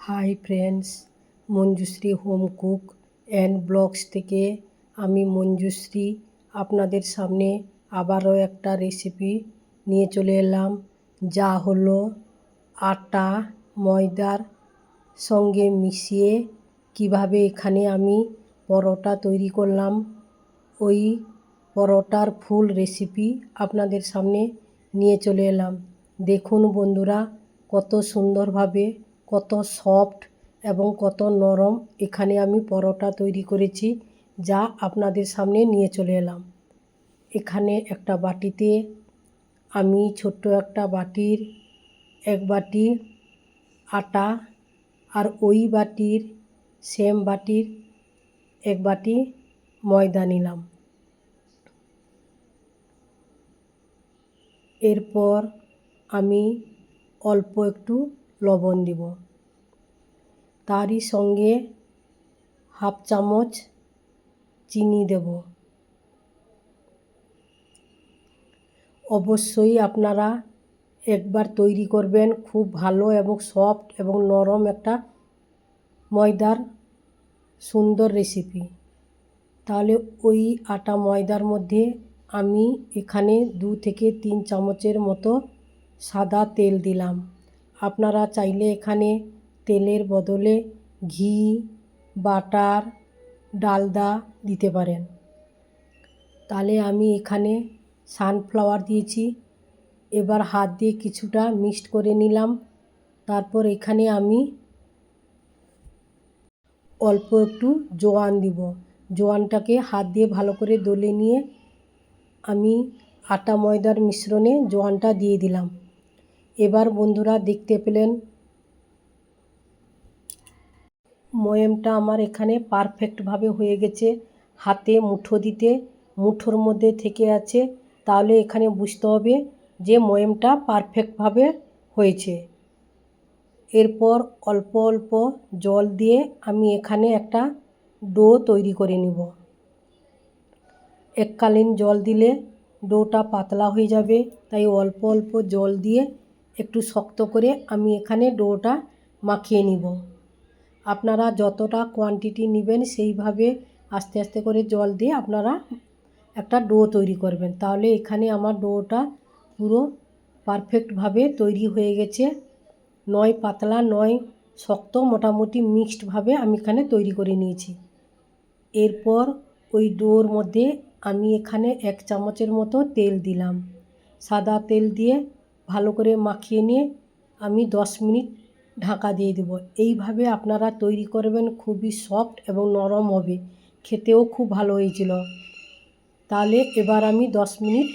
Hi friends Manjushree home cook and blogs থেকে আমি মঞ্জুশ্রী আপনাদের সামনে আবারও একটা রেসিপি নিয়ে চলে এলাম। যা হলো আটা ময়দার সঙ্গে মিশিয়ে কীভাবে এখানে আমি পরোটা তৈরি করলাম। ওই পরোটার ফুল রেসিপি আপনাদের সামনে নিয়ে চলে এলাম। দেখুন বন্ধুরা, কত সুন্দরভাবে কত সফট এবং কত নরম এখানে আমি পরোটা তৈরি করেছি, যা আপনাদের সামনে নিয়ে চলে এলাম। এখানে একটা বাটিতে আমি ছোট্ট একটা বাটির এক বাটি আটা আর ওই বাটির সেম বাটির এক বাটি ময়দা নিলাম। এরপর আমি অল্প একটু লবণ দিব। তারই সঙ্গে হাফ চামচ চিনি দেব। অবশ্যই আপনারা একবার তৈরি করবেন খুব ভালো এবং সফট এবং নরম একটা ময়দার সুন্দর রেসিপি। তাহলে ওই আটা ময়দার মধ্যে আমি এখানে দু থেকে তিন চামচের মতো সাদা তেল দিলাম। আপনারা চাইলে এখানে তেলের বদলে ঘি, বাটার ডালদা দিতে পারেন। তাহলে আমি এখানে সানফ্লাওয়ার দিয়েছি। এবার হাত দিয়ে কিছুটা মিক্সড করে নিলাম। তারপর এখানে আমি অল্প একটু জোয়ান দিব। জোয়ানটাকে হাত দিয়ে ভালো করে দলে নিয়ে আমি আটা ময়দার মিশ্রণে জোয়ানটা দিয়ে দিলাম। এবার বন্ধুরা দেখতে পেলেন ময়েমটা আমার এখানে পারফেক্টভাবে হয়ে গেছে। হাতে মুঠো দিতে, মুঠোর মধ্যে থেকে আছে। তাহলে এখানে বুঝতে হবে যে ময়েমটা পারফেক্টভাবে হয়েছে। এরপর অল্প অল্প জল দিয়ে আমি এখানে একটা ডো তৈরি করে নিব। এককালীন জল দিলে ডোটা পাতলা হয়ে যাবে, তাই অল্প অল্প জল দিয়ে একটু শক্ত করে আমি এখানে ডোটা মাখিয়ে নিব। আপনারা যতটা কোয়ান্টিটি নেবেন সেইভাবে আস্তে আস্তে করে জল দিয়ে আপনারা একটা ডো তৈরি করবেন। তাহলে এখানে আমার ডোটা পুরো পারফেক্টভাবে তৈরি হয়ে গেছে। নয় পাতলা, নয় শক্ত, মোটামুটি মিক্সডভাবে আমি এখানে তৈরি করে নিয়েছি। এরপর ওই ডোর মধ্যে আমি এখানে এক চামচের মতো তেল দিলাম। সাদা তেল দিয়ে ভালো করে মাখিয়ে নিয়ে আমি দশ মিনিট ঢাকা দিয়ে দেবো। এইভাবে আপনারা তৈরি করবেন, খুবই সফট এবং নরম হবে। খেতেও খুব ভালো হয়েছিল। তাহলে এবার আমি দশ মিনিট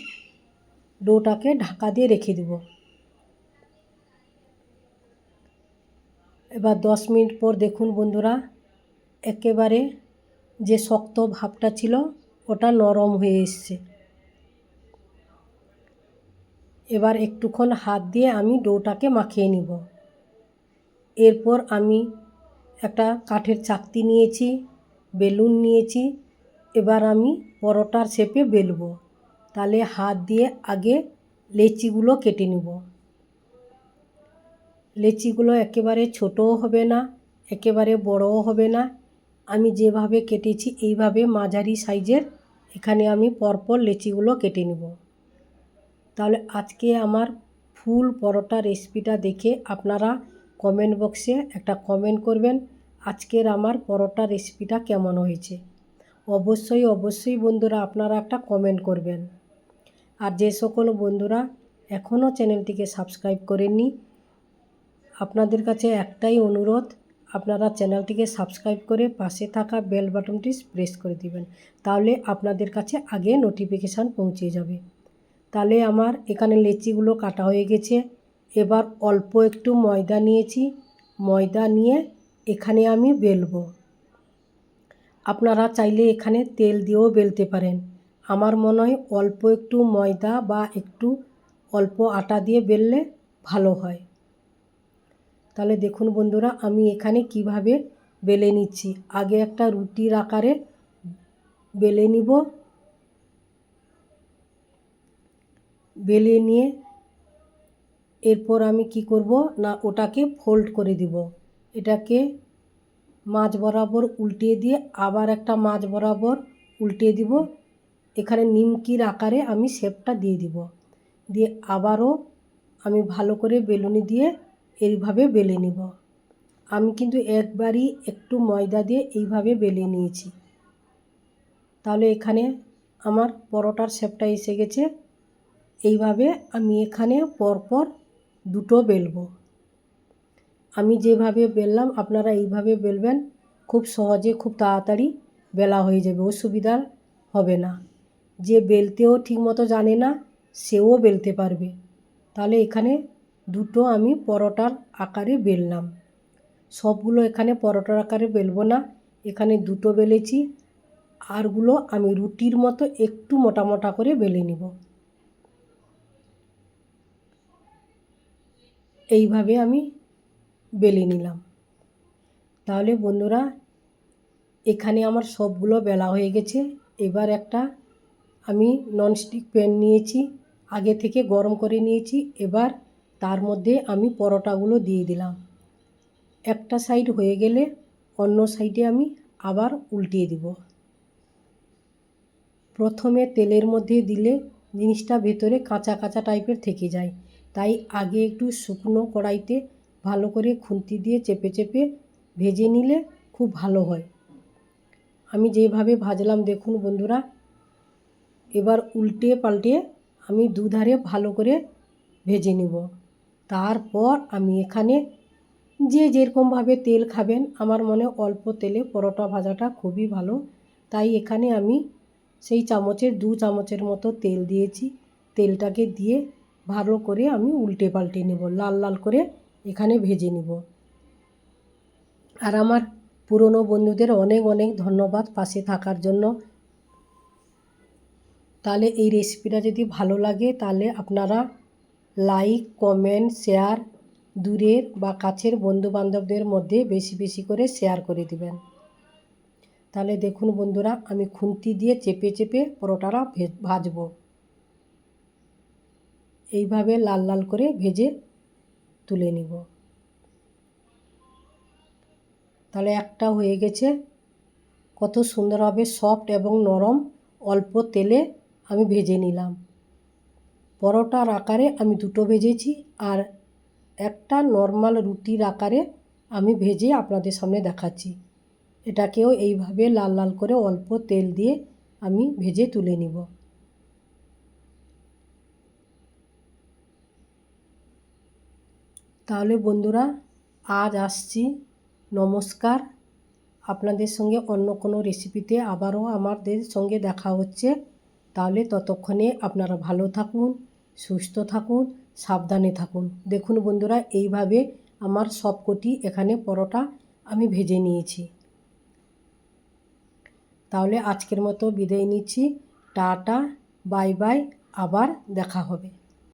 ডোটাকে ঢাকা দিয়ে রেখে দেব। এবার দশ মিনিট পর দেখুন বন্ধুরা, একেবারে যে শক্ত ভাবটা ছিল, ওটা নরম হয়ে এসছে। এবার একটুক্ষণ হাত দিয়ে আমি ডোটাকে মাখিয়ে নিব। এরপর আমি একটা কাঠের চাকতি নিয়েছি, বেলুন নিয়েছি, এবার আমি পরোটার শেপে বেলবো। তাহলে হাত দিয়ে আগে লেচিগুলো কেটে নিব। লেচিগুলো একেবারে ছোটও হবে না, একেবারে বড়ও হবে না। আমি যেভাবে কেটেছি, এইভাবে মাঝারি সাইজের এখানে আমি পরপর লেচিগুলো কেটে নেব। তাহলে আজকে আমার ফুল পরোটা রেসিপিটা দেখে আপনারা কমেন্ট বক্সে একটা কমেন্ট করবেন আজকের আমার পরোটা রেসিপিটা কেমন হয়েছে। অবশ্যই অবশ্যই বন্ধুরা আপনারা একটা কমেন্ট করবেন। আর যে সকল বন্ধুরা এখনও চ্যানেলটিকে সাবস্ক্রাইব করেননি, আপনাদের কাছে একটাই অনুরোধ, আপনারা চ্যানেলটিকে সাবস্ক্রাইব করে পাশে থাকা বেল বাটনটি প্রেস করে দিবেন, তাহলে আপনাদের কাছে আগে নোটিফিকেশান পৌঁছে যাবে। তাহলে আমার এখানে লেচিগুলো কাটা হয়ে গেছে। এবার অল্প একটু ময়দা নিয়েছি। ময়দা নিয়ে এখানে আমি বেলবো। আপনারা চাইলে এখানে তেল দিয়েও বেলতে পারেন। আমার মনে হয় অল্প একটু ময়দা বা একটু অল্প আটা দিয়ে বেললে ভালো হয়। তাহলে দেখুন বন্ধুরা, আমি এখানে কীভাবে বেলে নিচ্ছি। আগে একটা রুটির আকারে বেলে নিব। বেলে নিয়ে এরপর আমি কি করব? না, ওটাকে ফোল্ড করে দিব। এটাকে মাছ বরাবর উল্টিয়ে দিয়ে আবার একটা মাছ বরাবর উল্টিয়ে দিব। এখানে নিমকির আকারে আমি শেপটা দিয়ে দিব। দিয়ে আবারও আমি ভালো করে বেলুনি দিয়ে এইভাবে বেলে নিব। আমি কিন্তু একবারই একটু ময়দা দিয়ে এইভাবে বেলে নিয়েছি। তাহলে এখানে আমার পরোটার শেপটা এসে গেছে। এইভাবে আমি এখানে পরপর দুটো বেলবো। আমি যেভাবে বেললাম, আপনারা এইভাবে বেলবেন, খুব সহজে, খুব তাড়াতাড়ি বেলা হয়ে যাবে, অসুবিধা হবে না। যে বেলতেও ঠিকমতো জানে না, সেও বেলতে পারবে। তাহলে এখানে দুটো আমি পরোটার আকারে বেললাম। সবগুলো এখানে পরোটার আকারে বেলবো না। এখানে দুটো বেলেছি। আরগুলো আমি রুটির মতো একটু মোটা মোটা করে বেলে নিব। এইভাবে আমি বেলে নিলাম। তাহলে বন্ধুরা, এখানে আমার সবগুলো বেলা হয়ে গেছে। এবার একটা আমি ননস্টিক প্যান নিয়েছি, আগে থেকে গরম করে নিয়েছি। এবার তার মধ্যে আমি পরোটাগুলো দিয়ে দিলাম। একটা সাইড হয়ে গেলে অন্য সাইডে আমি আবার উল্টিয়ে দিব। প্রথমে তেলের মধ্যে দিলে জিনিসটা ভেতরে কাঁচা কাঁচা টাইপের থেকে যায়। তাই আগে একটু শুকনো কড়াইতে ভালো করে খুন্তি দিয়ে চেপে চেপে ভেজে নিলে খুব ভালো হয়। আমি যেভাবে ভাজলাম, দেখুন বন্ধুরা, এবার উল্টে পাল্টে আমি দুধারে ভালো করে ভেজে নেব। তারপর আমি এখানে যে যেরকমভাবে তেল খাবেন, আমার মনে অল্প তেলে পরোটা ভাজাটা খুবই ভালো। তাই এখানে আমি সেই চামচের, দু চামচের মতো তেল দিয়েছি। তেলটাকে দিয়ে ভালো করে আমি উল্টে পাল্টে নেব, লাল লাল করে এখানে ভেজে নেব। আর আমার পুরনো বন্ধুদের অনেক অনেক ধন্যবাদ পাশে থাকার জন্য। তাহলে এই রেসিপিটা যদি ভালো লাগে, তাহলে আপনারা লাইক, কমেন্ট, শেয়ার দূরের বা কাছের বন্ধুবান্ধবদের মধ্যে বেশি বেশি করে শেয়ার করে দিবেন। তাহলে দেখুন বন্ধুরা, আমি খুন্তি দিয়ে চেপে চেপে পরোটাটা ভাজবো। এইভাবে লাল লাল করে ভেজে তুলে নিব। তাহলে একটা হয়ে গেছে। কত সুন্দরভাবে সফট এবং নরম, অল্প তেলে আমি ভেজে নিলাম। পরোটার আকারে আমি দুটো ভেজেছি আর একটা নর্মাল রুটির আকারে আমি ভেজে আপনাদের সামনে দেখাচ্ছি। এটাকেও এইভাবে লাল লাল করে অল্প তেল দিয়ে আমি ভেজে তুলে নিব। তাহলে বন্ধুরা, আজ আসছি। নমস্কার। আপনাদের সঙ্গে অন্য কোনো রেসিপিতে আবারও আমাদের সঙ্গে দেখা হচ্ছে। তাহলে ততক্ষণে আপনারা ভালো থাকুন, সুস্থ থাকুন, সাবধানে থাকুন। দেখুন বন্ধুরা, এইভাবে আমার সবকটি এখানে পরোটা আমি ভেজে নিয়েছি। তাহলে আজকের মতো বিদায় নিচ্ছি। টাটা, বাই বাই, আবার দেখা হবে।